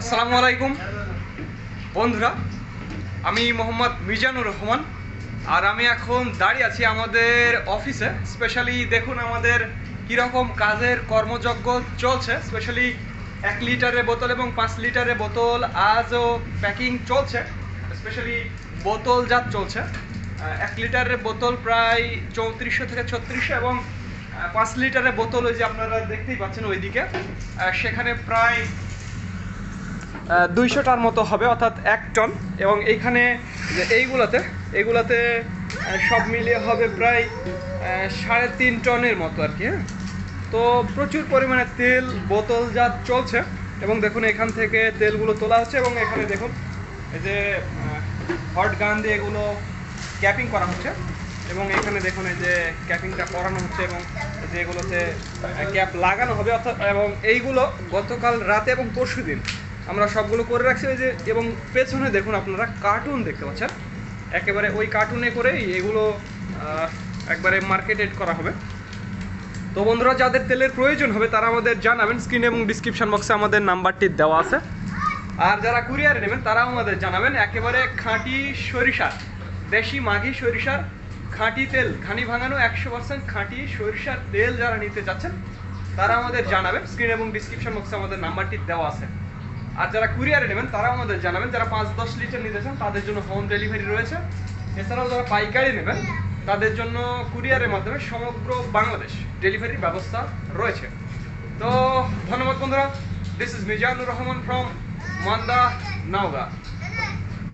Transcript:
আসসালামু আলাইকুম। বন্ধুরা, আমি মোহাম্মদ মিজানুর রহমান, আর আমি এখন দাঁড়িয়ে আছি আমাদের অফিসে। স্পেশালি দেখুন আমাদের কীরকম কাজের কর্মযজ্ঞ চলছে। স্পেশালি এক লিটারের বোতল এবং পাঁচ লিটারের বোতল আজও প্যাকিং চলছে। স্পেশালি বোতল জাত চলছে। এক লিটারের বোতল প্রায় চৌত্রিশশো থেকে ছত্রিশশো এবং পাঁচ লিটারের বোতল ওই যে আপনারা দেখতেই পাচ্ছেন ওইদিকে। সেখানে প্রায় দুইশোটার মতো হবে, অর্থাৎ এক টন। এবং এইখানে যে এইগুলোতে এইগুলোতে সব মিলিয়ে হবে প্রায় সাড়ে তিন টনের মতো আর কি হ্যাঁ? তো প্রচুর পরিমাণে তেল বোতল বোতলজাত চলছে, এবং দেখুন এখান থেকে তেলগুলো তোলা হচ্ছে, এবং এখানে দেখুন, এই যে হট গান দিয়ে এগুলো ক্যাপিং করা হচ্ছে, এবং এখানে দেখুন এই যে ক্যাপিংটা করানো হচ্ছে, এবং যে এগুলোতে ক্যাপ লাগানো হবে, অর্থাৎ, এবং এইগুলো গতকাল রাতে এবং পরশু দিন আমরা সবগুলো করে রাখছি ওই যে, এবং পেছনে দেখুন আপনারা কার্টুন দেখতে পাচ্ছেন। একেবারে ওই কার্টুনে করেই এগুলো একবারে মার্কেটেড করা হবে। তো বন্ধুরা, যাদের তেলের প্রয়োজন হবে, তারা আমাদের জানাবেন স্ক্রিন এবং ডিসক্রিপশন বক্সে আমাদের নাম্বারটি দেওয়া আছে। আর যারা কুরিয়ারে নেবেন, তারাও আমাদের জানাবেন। একেবারে খাঁটি সরিষার, দেশি মাঘি সরিষার খাঁটি তেল, ঘানি ভাঙানো একশো পার্সেন্ট খাঁটি সরিষার তেল যারা নিতে চাচ্ছেন, তারা আমাদের জানাবেন। স্ক্রিন এবং ডিসক্রিপশন বক্সে আমাদের নাম্বারটি দেওয়া আছে। আর যারা কুরিয়ারে নেবেন তারা আমাদের জানাবেন। যারা পাঁচ দশ লিটার নিতে চান, তাদের জন্য হোম ডেলিভারি রয়েছে। এছাড়াও যারা পাইকারি নেবেন, তাদের জন্য কুরিয়ারের মাধ্যমে সমগ্র বাংলাদেশ ডেলিভারির ব্যবস্থা রয়েছে। তো ধন্যবাদ বন্ধুরা। This is Mizanur Rahman from Manda, Naogaon.